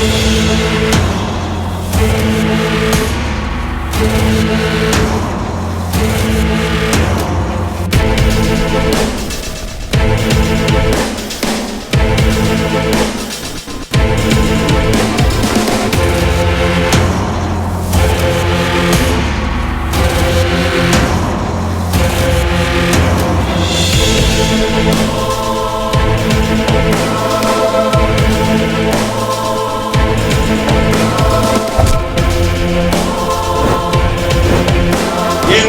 We'll be right.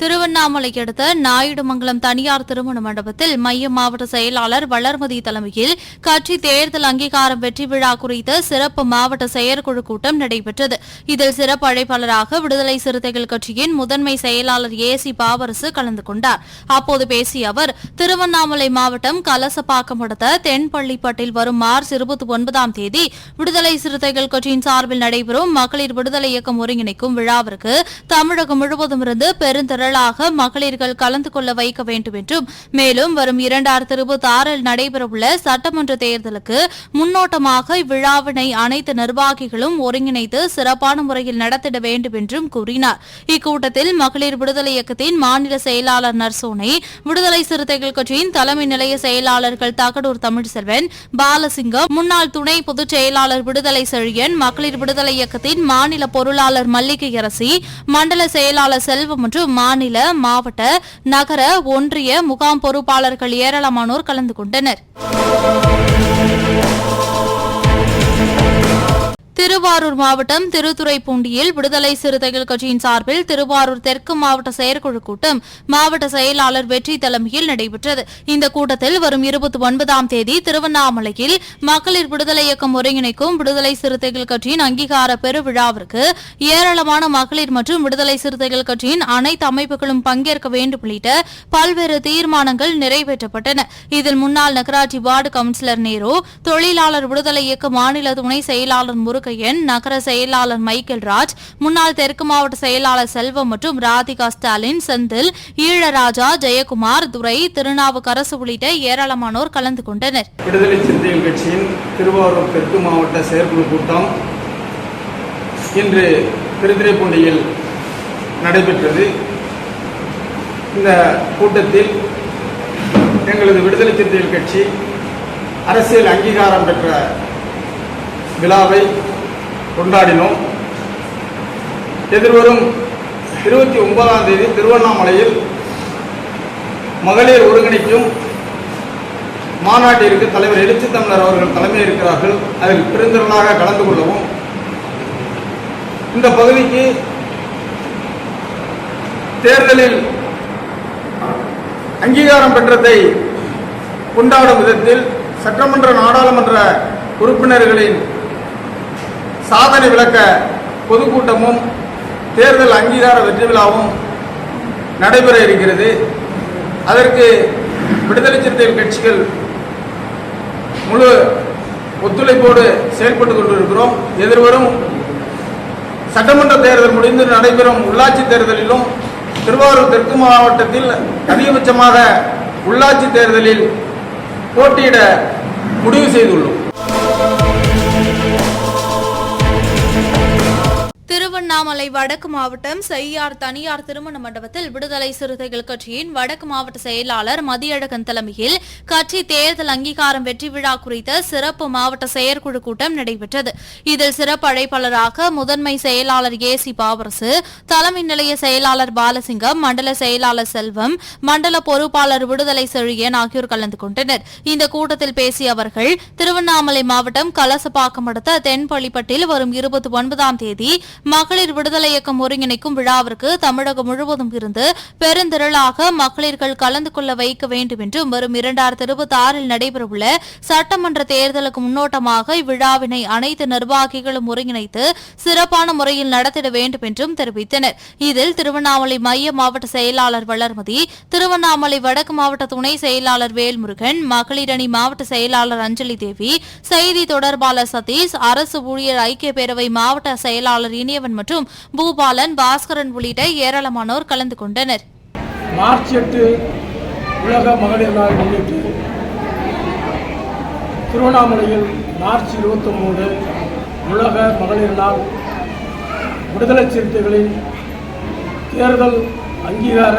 Tiruvannamalai அடுத்த நாயுடுமங்கலம் தனியார் திருமண மண்டபத்தில் மைய மாவட்ட செயலாளர் வளர்மதி தலைமையில் கட்சி தேர்தல் அங்கீகாரம் வெற்றி விழா குறித்த சிறப்பு மாவட்ட செயற்குழு கூட்டம் நடைபெற்றது. இதில் சிறப்பு அழைப்பாளராக விடுதலை சிறுத்தைகள் கட்சியின் முதன்மை செயலாளர் ஏ சி பாவரசு கலந்து கொண்டார். அப்போது பேசிய அவர் திருவண்ணாமலை மாவட்டம் கலசப்பாக்கம் அடுத்த தென்பள்ளிப்பட்டில் வரும் மார்ச் இருபத்தி ஒன்பதாம் தேதி விடுதலை சிறுத்தைகள் கட்சியின் சார்பில் நடைபெறும் மகளிர் விடுதலை இயக்கம் ஒருங்கிணைக்கும் விழாவிற்கு தமிழகம் முழுவதும் இருந்து திரளாக மகளிர்கள் கலந்து கொள்ள வைக்க வேண்டும் என்றும் மேலும் வரும் இரண்டாயிரத்தி இருபத்தி ஆறில் நடைபெறவுள்ள சட்டமன்ற தேர்தலுக்கு முன்னோட்டமாக இவ்விழாவினை அனைத்து நிர்வாகிகளும் ஒருங்கிணைத்து சிறப்பான முறையில் நடத்திட வேண்டும் என்றும் கூறினார். இக்கூட்டத்தில் மகளிர் விடுதலை இயக்கத்தின் மாநில செயலாளர் நர்சோனை விடுதலை சிறுத்தைகள் கட்சியின் தலைமை நிலைய செயலாளர்கள் தகடூர் தமிழ்செல்வன் பாலசிங்கம் முன்னாள் துணை பொதுச் செயலாளர் விடுதலை செழியன் மகளிர் விடுதலை இயக்கத்தின் மாநில பொருளாளர் மல்லிகை அரசி மண்டல செயலாளர் செல்வம் மற்றும் மாநில மாவட்ட நகர ஒன்றிய முகாம் பொறுப்பாளர்கள் ஏராளமானோர் கலந்து கொண்டனர். திருவாரூர் மாவட்டம் திருத்துறைப்பூண்டியில் விடுதலை சிறுத்தைகள் கட்சியின் சார்பில் திருவாரூர் தெற்கு மாவட்ட செயற்குழு கூட்டம் மாவட்ட செயலாளர் வெற்றி தலைமையில் நடைபெற்றது. இந்த கூட்டத்தில் வரும் இருபத்தி ஒன்பதாம் தேதி திருவண்ணாமலையில் மகளிர் விடுதலை இயக்கம் ஒருங்கிணைக்கும் விடுதலை சிறுத்தைகள் கட்சியின் அங்கீகார பெருவிழாவிற்கு ஏராளமான மகளிர் மற்றும் விடுதலை சிறுத்தைகள் கட்சியின் அனைத்து அமைப்புகளும் பங்கேற்க வேண்டும் உள்ளிட்ட பல்வேறு தீர்மானங்கள் நிறைவேற்றப்பட்டன. இதில் முன்னாள் நகராட்சி வார்டு கவுன்சிலர் நேரு தொழிலாளர் விடுதலை இயக்க மாநில துணை செயலாளர் முருகையன் நகர செயலாளர் மைக்கேல் ராஜ் முன்னாள் தெற்கு மாவட்ட செயலாளர் செல்வம் மற்றும் ராதிகா ஸ்டாலின் செந்தில் ஈழராஜா ஜெயக்குமார் துரை திருநாவுக்கரசு உள்ளிட்ட ஏராளமானோர் கலந்து கொண்டனர். விடுதலை சிறுத்தைகள் கட்சியின் திருவாரூர் தெற்கு மாவட்ட செயற்குழு கூட்டம் இன்று திருத்துறைப்பூண்டியில் நடைபெற்றது. இந்த கூட்டத்தில் எங்களது விடுதலை சிறுத்தைகள் கட்சி அரசியல் அங்கீகாரம் பெற்ற விழாவை கொண்டாடினோம். எதிர்வரும் இருபத்தி ஒன்பதாம் தேதி திருவண்ணாமலையில் மகளிர் ஒருங்கிணைக்கும் மாநாட்டிற்கு தலைவர் எழுச்சி தமிழர் அவர்கள் தலைமை இருக்கிறார்கள். அதில் பெருந்திரளாக கலந்து கொள்ளவும். இந்த பகுதிக்கு தேர்தலில் அங்கீகாரம் பெற்றதை கொண்டாடும் விதத்தில் சட்டமன்ற நாடாளுமன்ற உறுப்பினர்களின் சாதனை விளக்க பொதுக்கூட்டமும் தேர்தல் அங்கீகார வெற்றி விழாவும் நடைபெற இருக்கிறது. அதற்கு விடுதலை சிறுத்தைகள் கட்சிகள் முழு ஒத்துழைப்போடு செயல்பட்டு கொண்டிருக்கிறோம். எதிர்வரும் சட்டமன்ற தேர்தல் முடிந்து நடைபெறும் உள்ளாட்சி தேர்தலிலும் திருவாரூர் தெற்கு மாவட்டத்தில் அதிகபட்சமாக உள்ளாட்சி தேர்தலில் போட்டியிட முடிவு செய்துள்ளோம். திருவண்ணாமலை வடக்கு மாவட்டம் செய்யார் தனியார் திருமண மண்டபத்தில் விடுதலை சிறுத்தைகள் கட்சியின் வடக்கு மாவட்ட செயலாளர் மதியழகன் தலைமையில் கட்சி தேர்தல் அங்கீகாரம் வெற்றி விழா குறித்த சிறப்பு மாவட்ட செயற்குழு கூட்டம் நடைபெற்றது. இதில் சிறப்பு அழைப்பாளராக முதன்மை செயலாளர் ஏ சி பாவரசு தலைமை நிலைய செயலாளர் பாலசிங்கம் மண்டல செயலாளர் செல்வம் மண்டல பொறுப்பாளர் விடுதலை செழியன் ஆகியோர் கலந்து கொண்டனர். இந்த கூட்டத்தில் பேசிய அவர்கள் திருவண்ணாமலை மாவட்டம் கலசப்பாக்கம் அடுத்த தென்பள்ளிப்பட்டில் வரும் இருபத்தி ஒன்பதாம் தேதி மகளிர் விடுதலை இயக்கம் ஒருங்கிணைக்கும் விழாவிற்கு தமிழகம் முழுவதும் இருந்து பெருந்திரளாக மகளிர்கள் கலந்து கொள்ள வைக்க வேண்டும் என்றும் வரும் இரண்டாயிரத்தி இருபத்தி ஆறில் நடைபெறவுள்ள சட்டமன்ற தேர்தலுக்கு முன்னோட்டமாக இவ்விழாவினை அனைத்து நிர்வாகிகளும் ஒருங்கிணைத்து சிறப்பான முறையில் நடத்திட வேண்டும் என்றும் தெரிவித்தனர். இதில் திருவண்ணாமலை மைய மாவட்ட செயலாளர் வளர்மதி திருவண்ணாமலை வடக்கு மாவட்ட துணை செயலாளர் வேல்முருகன் மகளிரணி மாவட்ட செயலாளர் அஞ்சலி தேவி செய்தி தொடர்பாளர் சதீஷ் அரசு ஊழியர் ஐக்கிய பேரவை மாவட்ட செயலாளர் இனியவன் மற்றும் பூபாலன் பாஸ்கரன் உள்ளிட்ட ஏராளமானோர் கலந்து கொண்டனர். மார்ச் எட்டு உலக மகளிர் நாள் முன்னிட்டு திருவண்ணாமலையில் மார்ச் இருபத்தொம்போது உலக மகளிர் நாள் விடுதலை சிறுத்தைகளின் தேர்தல் அங்கீகார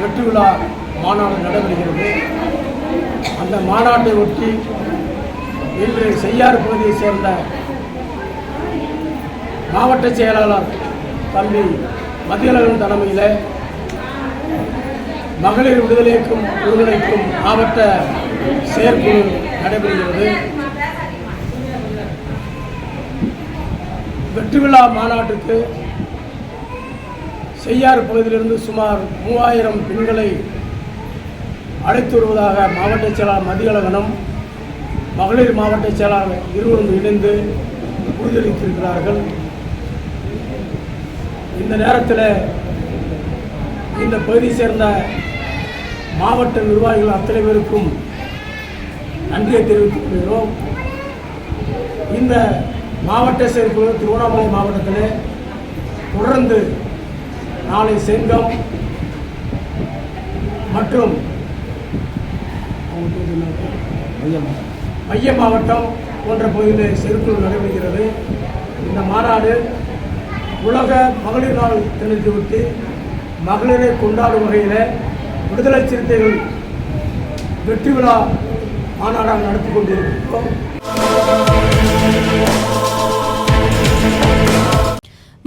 வெற்றி விழா மாநாடு நடைபெறுகிறது. அந்த மாநாட்டை ஒட்டி இன்று செய்யாறு பகுதியைச் சேர்ந்த மாவட்ட செயலாளர் தம்பி மதியழகன் தலைமையில் மகளிர் விடுதலைக்கும் ஒருங்கிணைக்கும் மாவட்ட செயற்குழு நடைபெறுகிறது. வெற்றி விழா மாநாட்டுக்கு செய்யார் பகுதியிலிருந்து சுமார் மூவாயிரம் பெண்களை அழைத்து வருவதாக மாவட்ட செயலாளர் மதியழகனும் மகளிர் மாவட்ட செயலாளர் இருவரும் இணைந்து உறுதியளித்திருக்கிறார்கள். இந்த நேரத்தில் இந்த பகுதியை சேர்ந்த மாவட்ட நிர்வாகிகள் அத்தனை பேருக்கும் நன்றியை தெரிவித்துக் கொள்கிறோம். இந்த மாவட்ட செயற்குழு திருவண்ணாமலை மாவட்டத்தில் தொடர்ந்து நாளை செங்கம் மற்றும் மைய மாவட்டம் போன்ற பகுதியில் செயற்குழு நடைபெறுகிறது. இந்த மாநாடு உலக மகளிர் நாள் தினத்தை ஒட்டி மகளிரை கொண்டாடும் வகையில் விடுதலை சிறுத்தைகள் வெற்றி விழா மாநாடாக நடத்தி கொண்டிருக்கிறோம்.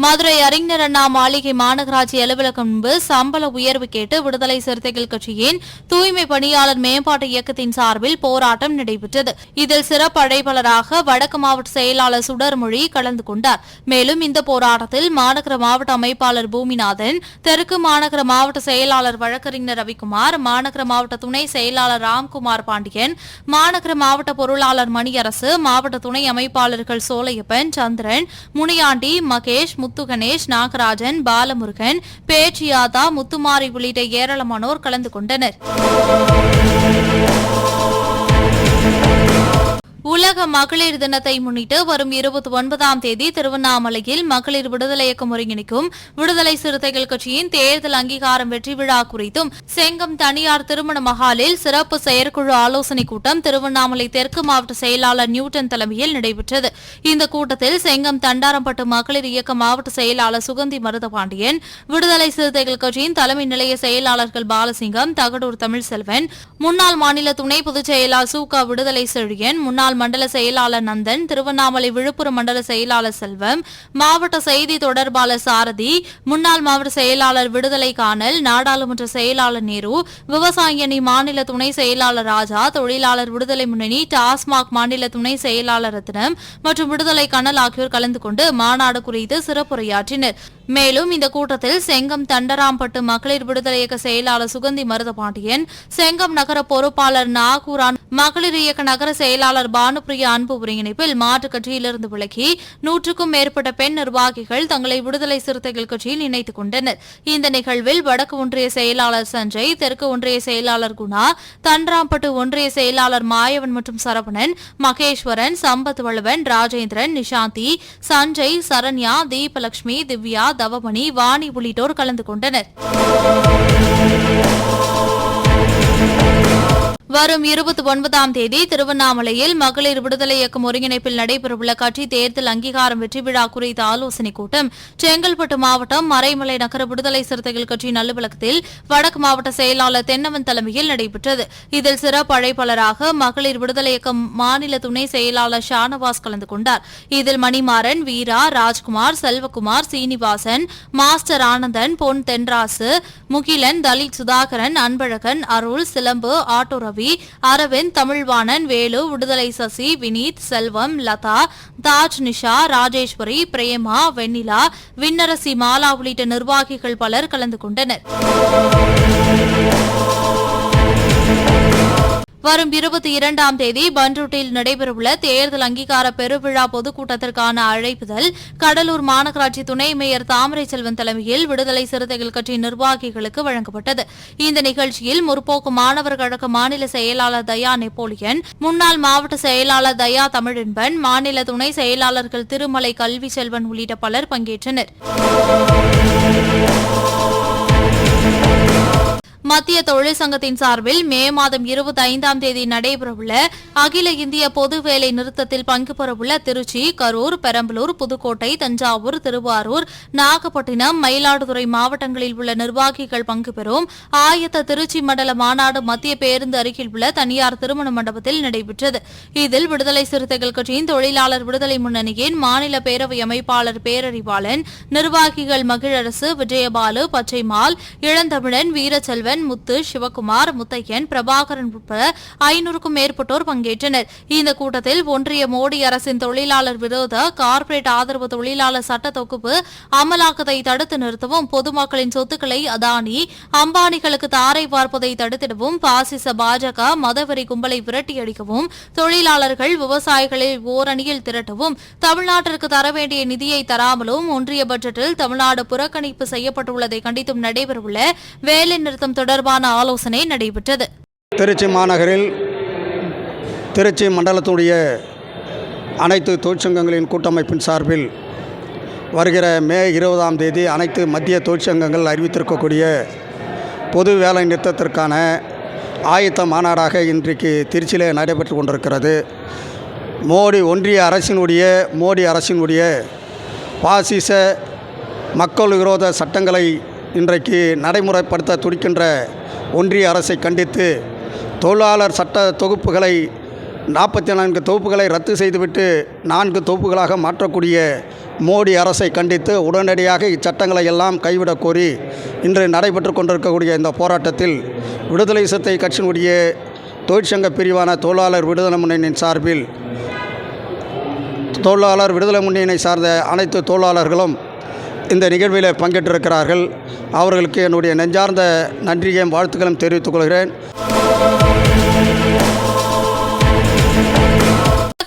மதுரை அறிஞர் அண்ணா மாளிகை மாநகராட்சி அலுவலகம் முன்பு சம்பள உயர்வு கேட்டு விடுதலை சிறுத்தைகள் கட்சியின் தூய்மை பணியாளர் மேம்பாட்டு இயக்கத்தின் சார்பில் போராட்டம் நடைபெற்றது. இதில் சிறப்பு அழைப்பாளராக வடக்கு மாவட்ட செயலாளர் சுடர்மொழி கலந்து கொண்டார். மேலும் இந்த போராட்டத்தில் மாநகர மாவட்ட அமைப்பாளர் பூமிநாதன் தெற்கு மாநகர மாவட்ட செயலாளர் வழக்கறிஞர் ரவிக்குமார் மாநகர மாவட்ட துணை செயலாளர் ராம்குமார் பாண்டியன் மாநகர மாவட்ட பொருளாளர் மணியரசு மாவட்ட துணை அமைப்பாளர்கள் சோலையப்பன் சந்திரன் முனியாண்டி மகேஷ் முத்து கணேஷ் நாகராஜன் பாலமுருகன் பேச்சியாதா முத்துமாரி உள்ளிட்ட ஏராளமானோர் கலந்து கொண்டனர். உலக மகளிர் தினத்தை முன்னிட்டு வரும் இருபத்தி ஒன்பதாம் தேதி திருவண்ணாமலையில் மகளிர் விடுதலை இயக்கம் ஒருங்கிணைக்கும் விடுதலை சிறுத்தைகள் கட்சியின் தேர்தல் அங்கீகாரம் வெற்றி விழா குறித்தும் செங்கம் தனியார் திருமண மகாலில் சிறப்பு செயற்குழு ஆலோசனைக் கூட்டம் திருவண்ணாமலை தெற்கு மாவட்ட செயலாளர் நியூட்டன் தலைமையில் நடைபெற்றது. இந்த கூட்டத்தில் செங்கம் தண்டாரம்பட்டு மகளிர் இயக்க மாவட்ட செயலாளர் சுகந்தி மருதபாண்டியன் விடுதலை சிறுத்தைகள் கட்சியின் தலைமை நிலைய செயலாளர்கள் பாலசிங்கம் தகடூர் தமிழ்செல்வன் முன்னாள் மாநில துணை பொதுச் செயலாளர் சூகா விடுதலை செழியன் முன்னாள் மண்டல செயலாளர் நந்தன் திருவண்ணாமலை விழுப்புரம் மண்டல செயலாளர் செல்வம் மாவட்ட செய்தி தொடர்பாளர் சாரதி முன்னாள் மாவட்ட செயலாளர் விடுதலை காணல் நாடாளுமன்ற செயலாளர் நேரு விவசாய அணி மாநில துணை செயலாளர் ராஜா தொழிலாளர் விடுதலை முன்னணி டாஸ்மாக் மாநில துணை செயலாளர் ரத்னம் மற்றும் விடுதலை கண்ணல் ஆகியோர் கலந்து கொண்டு மாநாடு குறித்து சிறப்புரையாற்றினர். மேலும் இந்த கூட்டத்தில் செங்கம் தண்டராம்பட்டு மகளிர் விடுதலை இயக்க செயலாளர் சுகந்தி மருதபாண்டியன் செங்கம் நகர பொறுப்பாளர் நாகூரான் மகளிர் இயக்க நகர செயலாளர் பானுப்பிரியா அன்பு ஒருங்கிணைப்பில் மாற்றுக் கட்சியிலிருந்து விலகி நூற்றுக்கும் மேற்பட்ட பெண் நிர்வாகிகள் தங்களை விடுதலை சிறுத்தைகள் கட்சியில் இணைத்துக் கொண்டனர். இந்த நிகழ்வில் வடக்கு ஒன்றிய செயலாளர் சஞ்சய் தெற்கு ஒன்றிய செயலாளர் குணா தண்டராம்பட்டு ஒன்றிய செயலாளர் மாயவன் மற்றும் சரவணன் மகேஸ்வரன் சம்பத் வளவன் ராஜேந்திரன் நிஷாந்தி சஞ்சய் சரண்யா தீபலட்சுமி திவ்யா தவமணி வாணி உள்ளிட்டோர் கலந்து கொண்டனர். வரும் இருபத்தி ஒன்பதாம் தேதி திருவண்ணாமலையில் மகளிர் விடுதலை இயக்கம் ஒருங்கிணைப்பில் நடைபெறவுள்ள கட்சி தேர்தல் அங்கீகாரம் வெற்றி விழா குறித்த ஆலோசனைக் கூட்டம் செங்கல்பட்டு மாவட்டம் மறைமலை நகர விடுதலை சிறுத்தைகள் கட்சியின் அலுவலகத்தில் வடக்கு மாவட்ட செயலாளர் தென்னவன் தலைமையில் நடைபெற்றது. இதில் சிறப்பு அழைப்பாளராக மகளிர் விடுதலை இயக்கம் மாநில துணை செயலாளர் ஷானவாஸ் கலந்து கொண்டார். இதில் மணிமாறன் வீரா ராஜ்குமார் செல்வகுமார் சீனிவாசன் மாஸ்டர் ஆனந்தன் பொன் தென்ராசு முகிலன் தலித் சுதாகரன் அன்பழகன் அருள் சிலம்பு ஆட்டோ ரவி ரவி அரவிந்த் தமிழ்வாணன் வேலு விடுதலை சசி வினீத் செல்வம் லதா தாஜ் நிஷா ராஜேஸ்வரி பிரேமா வெண்ணிலா விண்ணரசி மாலா உள்ளிட்ட நிர்வாகிகள் பலர் கலந்து கொண்டனர். வரும் இருபத்தி இரண்டாம் தேதி பன்ருட்டில் நடைபெறவுள்ள தேர்தல் அங்கீகார பெருவிழா பொதுக்கூட்டத்திற்கான அழைப்புதல் கடலூர் மாநகராட்சி துணை மேயர் தாமரை செல்வன் தலைமையில் விடுதலை சிறுத்தைகள் கட்சி நிர்வாகிகளுக்கு வழங்கப்பட்டது. இந்த நிகழ்ச்சியில் முற்போக்கு மாணவர் கழக மாநில செயலாளர் தயா நெப்போலியன் முன்னாள் மாவட்ட செயலாளர் தயா தமிழின்பன் மாநில துணை செயலாளர்கள் திருமலை கல்வி செல்வன் உள்ளிட்ட பலர் பங்கேற்றனர். மத்திய தொழிற்சங்கத்தின் சார்பில் மே மாதம் இருபத்தி ஐந்தாம் தேதி நடைபெறவுள்ள அகில இந்திய பொது வேலை நிறுத்தத்தில் பங்கு பெறவுள்ள திருச்சி கரூர் பெரம்பலூர் புதுக்கோட்டை தஞ்சாவூர் திருவாரூர் நாகப்பட்டினம் மயிலாடுதுறை மாவட்டங்களில் உள்ள நிர்வாகிகள் பங்கு பெறும். ஆயத்த திருச்சி மண்டல மாநாடு மத்திய பேருந்து அருகில் உள்ள தனியார் திருமண மண்டபத்தில் நடைபெற்றது. இதில் விடுதலை சிறுத்தைகள் கட்சியின் தொழிலாளர் விடுதலை முன்னணியின் மாநில பேரவை அமைப்பாளர் பேரறிவாளன் நிர்வாகிகள் மகிழரசு விஜயபாலு பச்சைமால் இளந்தமிழன் வீரச்செல்வன் முத்து சிவகுமார் முத்தையன் பிரபாகரன் உட்பட ஐநூறுக்கும் மேற்பட்டோர் பங்கேற்றனர். இந்த கூட்டத்தில் ஒன்றிய மோடி அரசின் தொழிலாளர் விரோத கார்ப்பரேட் ஆதரவு தொழிலாளர் சட்ட தொகுப்பு அமலாக்கத்தை தடுத்து நிறுத்தவும் பொதுமக்களின் சொத்துக்களை அதானி அம்பானிகளுக்கு தாரை பார்ப்பதை தடுத்திடவும் பாசிச பாஜக மதவெறி கும்பலை விரட்டியடிக்கவும் தொழிலாளர்கள் விவசாயிகளை ஓரணியில் திரட்டவும் தமிழ்நாட்டிற்கு தர வேண்டிய நிதியை தராமலும் ஒன்றிய பட்ஜெட்டில் தமிழ்நாடு புறக்கணிப்பு செய்யப்பட்டுள்ளதை கண்டித்தும் நடைபெறவுள்ள வேலை நிறுத்தம் தொடர்பான ஆலோசனை நடைபெற்றது. திருச்சி மாநகரில் திருச்சி மண்டலத்துடைய அனைத்து தொழிற்சங்கங்களின் கூட்டமைப்பின் சார்பில் வருகிற மே இருபதாம் தேதி அனைத்து மத்திய தொழிற்சங்கங்கள் அறிவித்திருக்கக்கூடிய பொது வேலை நிறுத்தத்திற்கான ஆயத்த மாநாடாக இன்றைக்கு திருச்சியிலே நடைபெற்று கொண்டிருக்கிறது. மோடி ஒன்றிய அரசினுடைய மோடி அரசினுடைய பாசிச மக்கள் விரோத சட்டங்களை இன்றைக்கு நடைமுறைப்படுத்த துடிக்கின்ற ஒன்றிய அரசை கண்டித்து தொழிலாளர் சட்ட தொகுப்புகளை நாற்பத்தி நான்கு தொகுப்புகளை ரத்து செய்துவிட்டு நான்கு தொகுப்புகளாக மாற்றக்கூடிய மோடி அரசை கண்டித்து உடனடியாக இச்சட்டங்களை எல்லாம் கைவிடக் கோரி இன்று நடைபெற்று கொண்டிருக்கக்கூடிய இந்த போராட்டத்தில் விடுதலை சிறுத்தை கட்சியினுடைய தொழிற்சங்க பிரிவான தொழிலாளர் விடுதலை முன்னணியின் சார்பில் தொழிலாளர் விடுதலை முன்னணியினை சார்ந்த அனைத்து தொழிலாளர்களும் இந்த நிகழ்வில் பங்கேற்றிருக்கிறார்கள். அவர்களுக்கு என்னுடைய நெஞ்சார்ந்த நன்றியையும் வாழ்த்துக்களும் தெரிவித்துக் கொள்கிறேன்.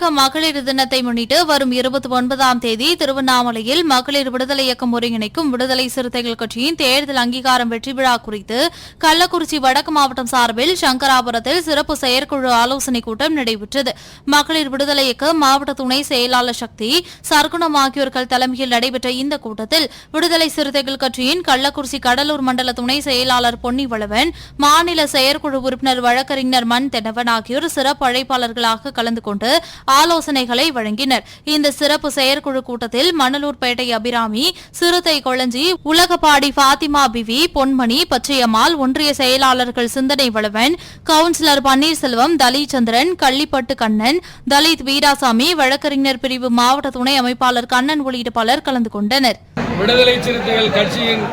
உலக மகளிர் தினத்தை முன்னிட்டு வரும் இருபத்தி ஒன்பதாம் தேதி திருவண்ணாமலையில் மகளிர் விடுதலை இயக்கம் ஒருங்கிணைக்கும் விடுதலை சிறுத்தைகள் கட்சியின் தேர்தல் அங்கீகாரம் வெற்றி விழா குறித்து கள்ளக்குறிச்சி வடக்கு மாவட்டம் சார்பில் சங்கராபுரத்தில் சிறப்பு செயற்குழு ஆலோசனைக் கூட்டம் நடைபெற்றது. மகளிர் விடுதலை இயக்க மாவட்ட துணை செயலாளர் சக்தி சர்க்குணம் ஆகியோர்கள் தலைமையில் நடைபெற்ற இந்த கூட்டத்தில் விடுதலை சிறுத்தைகள் கட்சியின் கள்ளக்குறிச்சி கடலூர் மண்டல துணை செயலாளர் பொன்னிவளவன் மாநில செயற்குழு உறுப்பினர் வழக்கறிஞர் மண் தென்னவன் ஆகியோர் சிறப்பு அழைப்பாளர்களாக கலந்து கொண்டு ஆலோசனைகளை வழங்கினர். இந்த சிறப்பு செயற்குழு கூட்டத்தில் மணலூர்பேட்டை அபிராமி சிறுத்தை கொளஞ்சி உலகப்பாடி பாத்திமா பிவி பொன்மணி பச்சையம்மாள் ஒன்றிய செயலாளர்கள் சிந்தனை வளவன் கவுன்சிலர் பன்னீர்செல்வம் தலிச்சந்திரன் கள்ளிப்பட்டு கண்ணன் தலித் வீராசாமி வழக்கறிஞர் பிரிவு மாவட்ட துணை அமைப்பாளர் கண்ணன் உள்ளிட்ட பலர் கலந்து கொண்டனர். விடுதலை சிறுத்தைகள் கட்சியின்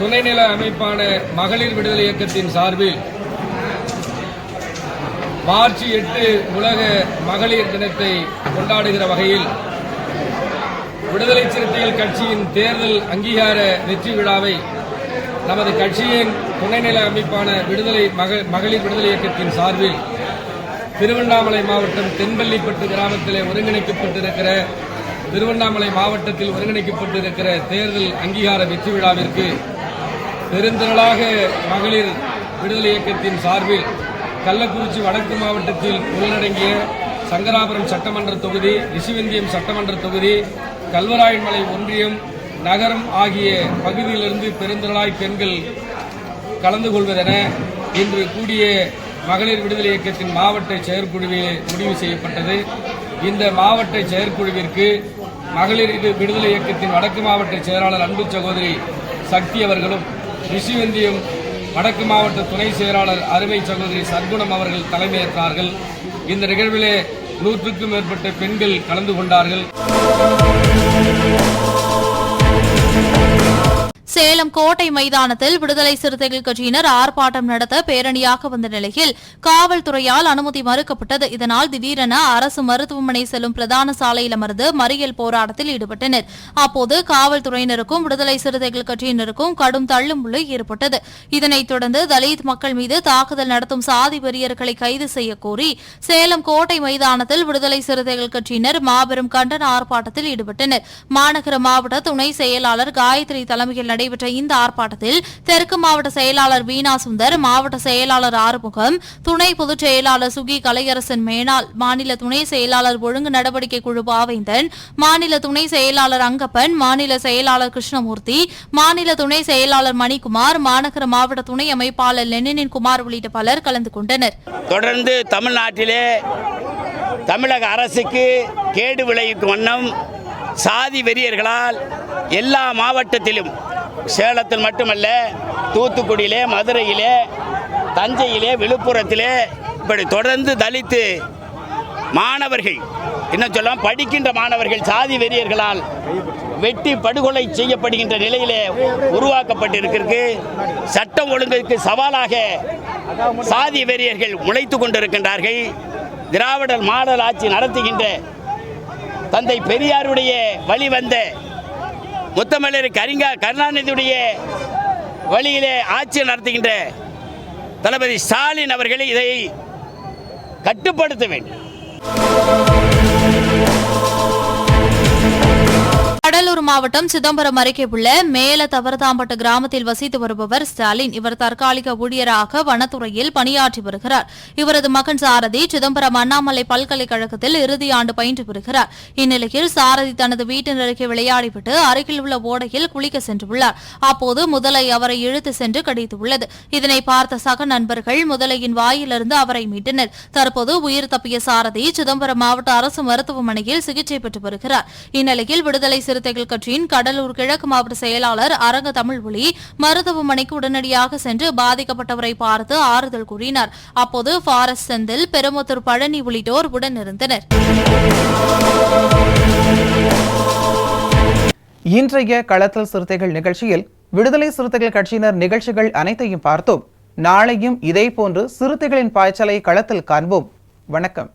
துணைநில அமைப்பான மகளிர் விடுதலை இயக்கத்தின் சார்பில் மார்ச் எட்டு உலக மகளிர் தினத்தை கொண்டாடுகிற வகையில் விடுதலை சிறுத்தைகள் கட்சியின் தேர்தல் அங்கீகார வெற்றி விழாவை நமது கட்சியின் துணைநிலை அமைப்பான விடுதலை மகளிர் விடுதலை இயக்கத்தின் சார்பில் திருவண்ணாமலை மாவட்டம் தென்பள்ளிப்பட்டு கிராமத்திலே ஒருங்கிணைக்கப்பட்டிருக்கிற திருவண்ணாமலை மாவட்டத்தில் ஒருங்கிணைக்கப்பட்டிருக்கிற தேர்தல் அங்கீகார வெற்றி விழாவிற்கு பெருந்திரளாக மகளிர் விடுதலை இயக்கத்தின் சார்பில் கள்ளக்குறிச்சி வடக்கு மாவட்டத்தில் உள்ளடங்கிய சங்கராபுரம் சட்டமன்ற தொகுதி ரிஷிவந்தியம் சட்டமன்ற தொகுதி கல்வராயன்மலை ஒன்றியம் நகரம் ஆகிய பகுதியிலிருந்து பெருந்திரளாய் பெண்கள் கலந்து கொள்வதென இன்று கூடிய மகளிர் விடுதலை இயக்கத்தின் மாவட்ட செயற்குழுவில் முடிவு செய்யப்பட்டது. இந்த மாவட்ட செயற்குழுவிற்கு மகளிர் இது விடுதலை இயக்கத்தின் வடக்கு மாவட்ட செயலாளர் அன்பு சகோதரி சக்தி அவர்களும் ரிஷிவந்தியம் வடக்கு மாவட்ட துணை செயலாளர் அருமை சகோதரி சர்க்குணம் அவர்கள் தலைமையேற்றார்கள். இந்த நிகழ்விலே நூற்றுக்கும் மேற்பட்ட பெண்கள் கலந்து கொண்டார்கள். சேலம் கோட்டை மைதானத்தில் விடுதலை சிறுத்தைகள் கட்சியினர் ஆர்ப்பாட்டம் நடத்த பேரணியாக வந்த நிலையில் காவல்துறையால் அனுமதி மறுக்கப்பட்டது. இதனால் திடீரென அரசு மருத்துவமனை செல்லும் பிரதான சாலையில் அமர்ந்து மறியல் போராட்டத்தில் ஈடுபட்டனர். அப்போது காவல்துறையினருக்கும் விடுதலை சிறுத்தைகள் கட்சியினருக்கும் கடும் தள்ளுமுள்ளு ஏற்பட்டது. இதனைத் தொடர்ந்து தலித் மக்கள் மீது தாக்குதல் நடத்தும் சாதி வெறியர்களை கைது செய்யக்கோரி சேலம் கோட்டை மைதானத்தில் விடுதலை சிறுத்தைகள் கட்சியினர் மாபெரும் கண்டன ஆர்ப்பாட்டத்தில் ஈடுபட்டனர். மாநகர மாவட்ட துணை செயலாளர் காயத்ரி தலைமையில் நடைபெற்ற இந்த ஆர்ப்பாட்டத்தில் தெற்கு மாவட்ட செயலாளர் வீணா சுந்தர் மாவட்ட செயலாளர் ஆறுமுகம் துணை பொதுச் செயலாளர் சுகி கலையரசன் மேனால் மாநில துணை செயலாளர் ஒழுங்கு நடவடிக்கை குழு பாவேந்தன் மாநில துணை செயலாளர் அங்கப்பன் மாநில செயலாளர் கிருஷ்ணமூர்த்தி மாநில துணை செயலாளர் மணிக்குமார் மாநகர மாவட்ட துணை அமைப்பாளர் லெனினின் குமார் உள்ளிட்ட பலர் கலந்து கொண்டனர். தொடர்ந்து தமிழ்நாட்டிலே தமிழக அரசுக்கு கேடு விளைவிக்கும் வண்ணம் சாதி வெறியர்களால் எல்லா மாவட்டத்திலும் சேலத்தில் மட்டுமல்ல தூத்துக்குடியிலே மதுரையிலே தஞ்சையிலே விழுப்புரத்திலே இப்படி தொடர்ந்து தலித்து மாணவர்கள் என்ன சொல்லலாம் படிக்கின்ற மாணவர்கள் சாதி வெறியர்களால் வெட்டி படுகொலை செய்யப்படுகின்ற நிலையிலே உருவாக்கப்பட்டிருக்கிறது சட்டம் ஒழுங்கிற்கு சவாலாக சாதி வெறியர்கள் முளைத்து கொண்டிருக்கின்றார்கள். திராவிடர் மாடல் ஆட்சி நடத்துகின்ற தந்தை பெரியாருடைய வழி வந்த முத்தமிழர் கரிங்கா கருணாநிதியுடைய வழியிலே ஆட்சி நடத்துகின்ற தளபதி ஸ்டாலின் அவர்கள் இதை கட்டுப்படுத்த வேண்டும். கடலூர் மாவட்டம் சிதம்பரம் அருகே உள்ள மேல தவறுதாம்பட்டு கிராமத்தில் வசித்து வருபவர் ஸ்டாலின். இவர் தற்காலிக ஊழியராக வனத்துறையில் பணியாற்றி வருகிறார். இவரது மகன் சாரதி சிதம்பரம் அண்ணாமலை பல்கலைக்கழகத்தில் இறுதி ஆண்டு பயின்று வருகிறார் இந்நிலையில் சாரதி தனது வீட்டின் அருகே விளையாடிவிட்டு அருகில் உள்ள ஓடையில் குளிக்க சென்றுள்ளார். அப்போது முதலை அவரை இழுத்து சென்று கடித்துள்ளது. இதனை பார்த்த சக நண்பர்கள் முதலையின் வாயிலிருந்து அவரை மீட்டனர். தற்போது உயிர் தப்பிய சாரதி சிதம்பரம் மாவட்ட அரசு மருத்துவமனையில் சிகிச்சை பெற்று வருகிறார். இந்நிலையில் விடுதலை சிறுத்தை சிறுத்தைகள் கட்சியின் கடலூர் கிழக்கு மாவட்ட செயலாளர் அரங்க தமிழ்மொழி மருத்துவமனைக்கு உடனடியாக சென்று பாதிக்கப்பட்டவரை பார்த்து ஆறுதல் கூறினார். அப்போது ஃபாரஸ்ட் செந்தில் பெருமுத்தூர் பழனி உள்ளிட்டோர் உடனிருந்தனர். இன்றைய களத்தல் சிறுத்தைகள் நிகழ்ச்சியில் விடுதலை சிறுத்தைகள் கட்சியினர் நிகழ்ச்சிகள் அனைத்தையும் பார்த்தோம். நாளையும் இதேபோன்று சிறுத்தைகளின் பாய்ச்சலை களத்தில் காண்போம். வணக்கம்.